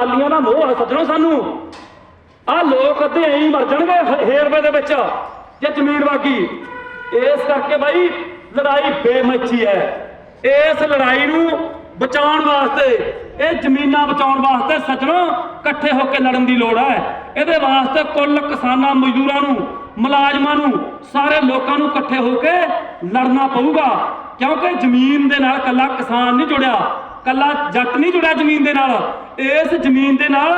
ਟਰਾਲੀਆਂ ਦਾ ਮੋਹ ਆ ਸੱਜਣੋ ਸਾਨੂੰ। ਆ ਲੋਕ ਅੱਧੇ ਐਂ ਮਰ ਜਾਣਗੇ ਹੇਰਵੇ ਦੇ ਵਿੱਚ, ਜੇ ਜ਼ਮੀਨ ਵਾਗੀ। ਇਸ ਕਰਕੇ ਬਾਈ, ਲੜਾਈ ਬੇਮੱਛੀ ਹੈ। ਇਸ ਲੜਾਈ ਨੂੰ ਬਚਾਉਣ ਵਾਸਤੇ, ਇਹ ਜ਼ਮੀਨਾਂ ਬਚਾਉਣ ਵਾਸਤੇ ਸੱਜਣੋ ਇਕੱਠੇ ਹੋ ਕੇ ਲੜਨ ਦੀ ਲੋੜ ਹੈ। ਇਹਦੇ ਵਾਸਤੇ ਕੁੱਲ ਕਿਸਾਨਾਂ, ਮਜ਼ਦੂਰਾਂ ਨੂੰ, ਮੁਲਾਜ਼ਮਾਂ ਨੂੰ, ਸਾਰੇ ਲੋਕਾਂ ਨੂੰ ਇਕੱਠੇ ਹੋ ਕੇ ਲੜਨਾ ਪਊਗਾ। ਕਿਉਂਕਿ ਜ਼ਮੀਨ ਦੇ ਨਾਲ ਕੱਲਾ ਕਿਸਾਨ ਨਹੀਂ ਜੁੜਿਆ। ਕੱਲਾ ਜੱਟ ਨਹੀਂ ਜੁੜਿਆ ਜ਼ਮੀਨ ਦੇ ਨਾਲ। ਇਸ ਜ਼ਮੀਨ ਦੇ ਨਾਲ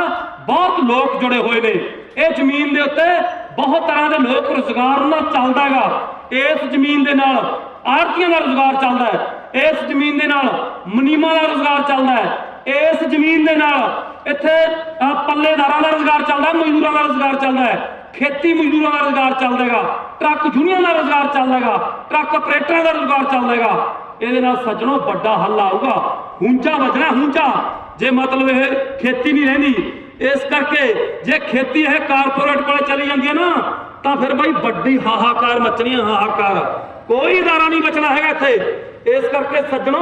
ਬਹੁਤ ਲੋਕ ਜੁੜੇ ਹੋਏ ਨੇ। ਇਹ ਜ਼ਮੀਨ ਦੇ ਉੱਤੇ ਬਹੁਤ ਤਰ੍ਹਾਂ ਦੇ ਲੋਕ ਰੁਜ਼ਗਾਰ ਉਹਨਾਂ ਚੱਲਦਾ ਹੈਗਾ। ਇਸ ਜ਼ਮੀਨ ਦੇ ਨਾਲ ਆਰਤੀਆਂ ਦਾ ਰੁਜ਼ਗਾਰ ਚੱਲਦਾ ਹੈ। ਇਸ ਜ਼ਮੀਨ ਦੇ ਨਾਲ ਮਨੀਮਾਂ ਦਾ ਰੁਜ਼ਗਾਰ ਚੱਲਦਾ ਹੈ। ਇਸ ਜ਼ਮੀਨ ਦੇ ਨਾਲ ਇੱਥੇ ਪੱਲੇਦਾਰਾਂ ਦਾ ਰੁਜ਼ਗਾਰ ਚੱਲਦਾ ਮਜ਼ਦੂਰਾਂ ਦਾ ਰੁਜ਼ਗਾਰ ਚੱਲਦਾ ਹੈ। ਖੇਤੀ ਮਜ਼ਦੂਰਾਂ ਦਾ ਰੁਜ਼ਗਾਰ ਚੱਲਦਾ ਹੈਗਾ। ਟਰੱਕ ਯੂਨੀਅਨ ਦਾ ਰੁਜ਼ਗਾਰ ਚੱਲਦਾ ਹੈਗਾ। ਟਰੱਕ ਆਪਰੇਟਰਾਂ ਦਾ ਰੁਜ਼ਗਾਰ ਚੱਲਦਾ ਹੈਗਾ। ਇਹਦੇ ਨਾਲ ਸੱਜਣੋ ਵੱਡਾ ਹੱਲ ਆਊਗਾ। ਹੁੰਚਾ ਵਜਣਾ ਹੁੰਚਾ। ਜੇ ਮਤਲਬ ਇਹ ਖੇਤੀ ਨਹੀਂ ਰਹਿੰਦੀ, ਇਸ ਕਰਕੇ ਜੇ ਖੇਤੀ ਹੈ ਕਾਰਪੋਰੇਟ ਕੋਲ ਚਲੀ ਜਾਂਦੀ ਹੈ ਨਾ, ਤਾਂ ਫਿਰ ਬਾਈ ਵੱਡੀ ਹਾਹਾਕਾਰ ਮਚਣੀ ਹਾਹਾਕਾਰ। ਕੋਈ ਦਾਰਾ ਨਹੀਂ ਬਚਣਾ ਹੈਗਾ ਇੱਥੇ। ਇਸ ਕਰਕੇ ਸੱਜਣੋ,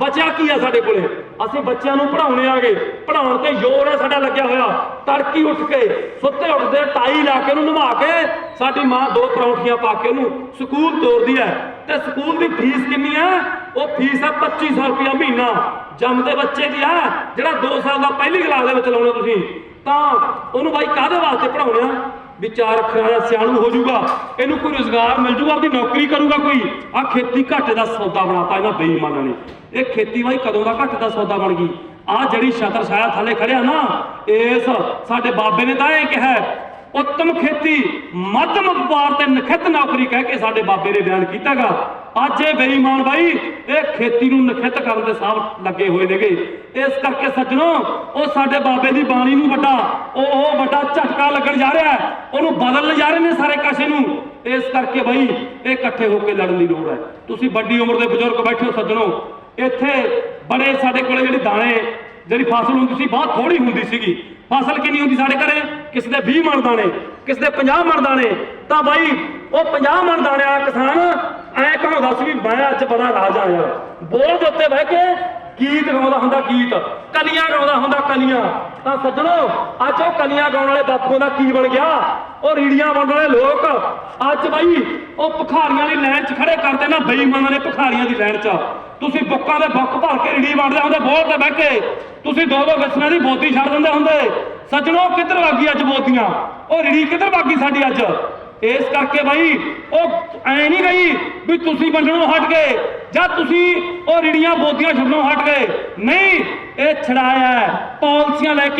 ਬਚਿਆ ਕੀ ਹੈ ਸਾਡੇ ਕੋਲੇ? ਅਸੀਂ ਬੱਚਿਆਂ ਨੂੰ ਪੜਾਉਣੇ ਆਗੇ। ਪੜਾਉਣ ਤੇ ਜ਼ੋਰ ਹੈ, ਸਾਡਾ ਲੱਗਿਆ ਹੋਇਆ। ਤੜਕੀ ਉੱਠ ਕੇ, ਸੁੱਤੇ ਉੱਠਦੇ ਟਾਈ ਲਾ ਕੇ ਉਹਨੂੰ ਨਵਾ ਕੇ, ਸਾਡੀ ਮਾਂ ਦੋ ਪਰੌਂਠੀਆਂ ਪਾ ਕੇ ਉਹਨੂੰ ਸਕੂਲ ਤੋਰਦੀ ਹੈ। ਤੇ ਸਕੂਲ ਦੀ ਫੀਸ ਕਿੰਨੀ ਹੈ? ਉਹ ਫੀਸ ਹੈ 2500 ਰੁਪਇਆ ਮਹੀਨਾ। ਜੰਮਦੇ ਬੱਚੇ ਦੀ ਆ ਜਿਹੜਾ 2 ਸਾਲ ਦਾ ਪਹਿਲੀ ਕਲਾਸ ਦੇ ਵਿੱਚ ਲਾਉਣਾ ਤੁਸੀਂ। ਤਾਂ ਉਹਨੂੰ ਬਾਈ ਕਾਹਦੇ ਵਾਸਤੇ ਪੜਾਉਣੇ ਆ ਵਿਚਾਰ ਅੱਖਰਾਂ ਦਾ ਸਿਆਣੂ ਹੋ ਜਾਊਗਾ, ਇਹਨੂੰ ਕੋਈ ਰੋਜ਼ਗਾਰ ਮਿਲ ਜਾਊਗਾ, ਆਪਦੀ ਨੌਕਰੀ ਕਰੂਗਾ ਕੋਈ। ਆ ਖੇਤੀ ਘਾਟੇ ਦਾ ਸੌਦਾ ਬਣਾਤਾ ਇਹਨਾਂ ਬੇਈਮਾਨਾਂ ਨੇ। ਇਹ ਖੇਤੀ ਬਾਈ ਕਦੋਂ ਦਾ ਘਾਟੇ ਦਾ ਸੌਦਾ ਬਣ ਗਈ? ਆ ਜਿਹੜੀ ਛਤਰ ਛਾਇਆ ਥੱਲੇ ਖੜਿਆ ਨਾ, ਇਸ ਸਾਡੇ ਬਾਬੇ ਨੇ ਤਾਂ ਇਹ ਕਿਹਾ ਉੱਤਮ ਖੇਤੀ, ਮੱਧਮ ਵਪਾਰ ਤੇ ਨਖਿੱਤ ਨੌਕਰੀ ਕਹਿ ਕੇ ਸਾਡੇ ਬਾਬੇ ਨੇ ਬਿਆਨ ਕੀਤਾਗਾ। ਅੱਜ ਇਹ ਬੇਈਮਾਨ ਬਾਈ, ਇਹ ਖੇਤੀ ਨੂੰ ਨਖਿੱਤ ਕਰਨ ਦੇ ਸਾਹ ਲੱਗੇ ਹੋਏ ਨੇਗੇ। ਇਸ ਕਰਕੇ ਸੱਜਣੋ, ਉਹ ਸਾਡੇ ਬਾਬੇ ਦੀ ਬਾਣੀ ਨੂੰ ਵੱਡਾ, ਉਹ ਉਹ ਵੱਡਾ ਝਟਕਾ ਲੱਗਣ ਜਾ ਰਿਹਾ ਹੈ। ਉਹਨੂੰ ਬਦਲਣ ਜਾ ਰਹੇ ਨੇ ਸਾਰੇ ਕਾਸ਼ੇ ਨੂੰ। ਇਸ ਕਰਕੇ ਬਾਈ, ਇਹ ਇਕੱਠੇ ਹੋ ਕੇ ਲੜਨ ਦੀ ਲੋੜ ਹੈ। ਤੁਸੀਂ ਵੱਡੀ ਉਮਰ ਦੇ ਬਜ਼ੁਰਗ ਬੈਠੇ ਹੋ ਸੱਜਣੋ, ਇੱਥੇ ਬੜੇ ਸਾਡੇ ਕੋਲੇ ਜਿਹੜੇ ਦਾਣੇ, ਜਿਹੜੀ ਫਸਲ ਹੁੰਦੀ ਸੀ, ਬਹੁਤ ਥੋੜੀ ਹੁੰਦੀ ਸੀਗੀ। ਫਸਲ ਕਿੰਨੀ ਹੁੰਦੀ ਸਾਡੇ ਘਰੇ? ਕਿਸੇ ਦੇ 20 ਮਣ ਦਾਣੇ, ਕਿਸੇ ਦੇ 50 ਮਣ ਦਾਣੇ। ਤਾਂ ਬਾਈ, ਉਹ 50 ਮਣ ਦਾਣੇ ਵਾਲਾ ਕਿਸਾਨ ਐ ਕਹਾਉਂਦਾ ਸੀ ਵੀ ਮੈਂ ਅੱਜ ਬੜਾ ਰਾਜਾ ਆ ਬੋਲ ਦੇ ਉੱਤੇ ਬਹਿ ਕੇ ਗੀਤ ਗਾਉਂਦਾ ਹੁੰਦਾ ਗੀਤ। ਕਲੀਆਂ ਗਾਉਂਦਾ ਹੁੰਦਾ ਕਲੀਆਂ। ਤਾਂ ਸੱਜਣੋ, ਅੱਜ ਉਹ ਕਲੀਆਂ ਗਾਉਣ ਵਾਲੇ ਬਾਪੂ ਦਾ ਕੀ ਬਣ ਗਿਆ? ਉਹ ਰੀੜੀਆਂ ਵੰਡ ਵਾਲੇ ਲੋਕ। ਅੱਜ ਬਾਈ, ਉਹ ਭਖਾਰੀਆਂ ਦੀ ਲਾਈਨ 'ਚ ਖੜੇ ਕਰਦੇ ਨਾ, ਬੇਈਮਾਨਾਂ ਨੇ ਭਖਾਰੀਆਂ ਦੀ ਲਾਈਨ 'ਚ। ਤੁਸੀਂ ਬੁੱਕਾਂ ਦੇ ਬੁੱਕ ਭਰ ਕੇ ਰੀੜੀ ਵੰਡਦੇ ਹੁੰਦੇ, ਬੋਲ ਤੇ ਬਹਿ ਕੇ। ਤੁਸੀਂ ਦੋ ਦੋ ਵਿਸਨਾਂ ਦੀ ਬੋਤੀ ਛੱਡ ਦਿੰਦੇ ਹੁੰਦੇ। ਸੱਜਣੋ ਕਿੱਧਰ ਵਾਗੀ ਅੱਜ ਬੋਤੀਆਂ? ਉਹ ਰੀੜੀ ਕਿੱਧਰ ਵਾਗੀ ਸਾਡੀ ਅੱਜ? ਇਸ ਕਰਕੇ ਬਾਈ ਉਹ ਐ ਨਹੀਂ ਗਈ ਵੀ ਤੁਸੀਂ ਵੰਡਣੋਂ ਹਟ ਗਏ ਜਾਂ ਤੁਸੀਂ ਉਹ ਰਿੜੀਆਂ ਬੋਤੀਆਂ ਛੱਡਣੋਂ ਹਟ ਗਏ। ਨਹੀਂ ਇਹ ਛੜਾਇਆ ਹੈ, ਪਾਲਿਸੀਆਂ ਲੈ ਕੇ